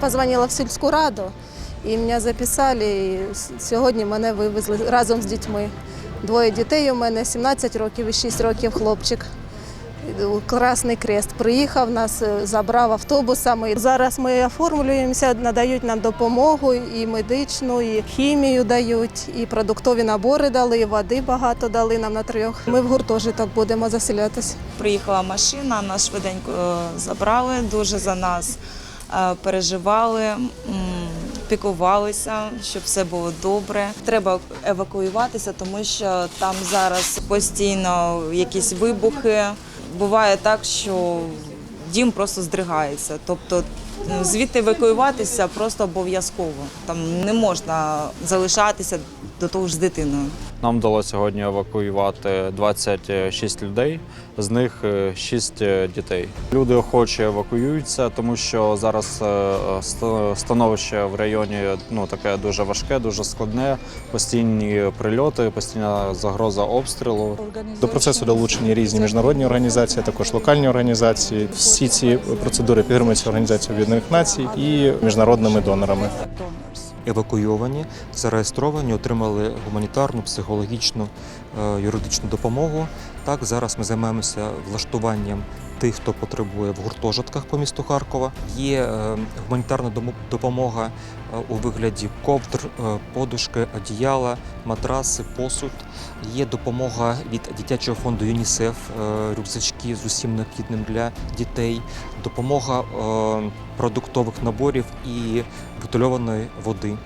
позвонила в сільську раду і мене записали. І сьогодні мене вивезли разом з дітьми. Двоє дітей у мене 17 років і 6 років хлопчик. Красний Крест приїхав, нас е, забрав автобусами. Зараз ми оформлюємося, надають нам допомогу і медичну, і хімію дають, і продуктові набори дали, і води багато дали нам на трьох. Ми в гуртожиток будемо заселятися. Приїхала машина, нас швиденько е, забрали, дуже за нас переживали, м, піклувалися, щоб все було добре. Треба евакуюватися, тому що там зараз постійно якісь вибухи. Буває так, що дім просто здригається. Тобто звідти евакуюватися просто обов'язково. Там не можна залишатися до того ж з дитиною. Нам вдалося сьогодні евакуювати 26 людей, з них 6 дітей. Люди охоче евакуюються, тому що зараз е, становище в районі ну таке дуже важке, дуже складне. Постійні прильоти, постійна загроза обстрілу. До процесу долучені різні міжнародні організації, також локальні організації. Всі ці процедури підтримуються Організацією Об'єднаних Націй і міжнародними донорами. Евакуйовані, зареєстровані, отримали гуманітарну, психологічну, е, юридичну допомогу. Так, зараз ми займаємося влаштуванням тих, хто потребує в гуртожитках по місту Харкова. Є е, гуманітарна допомога е, у вигляді ковдр, е, подушки, одіяла, матраси, посуд. Є допомога від дитячого фонду ЮНІСЕФ, рюкзачки з усім необхідним для дітей, допомога продуктових наборів і бутильованої води.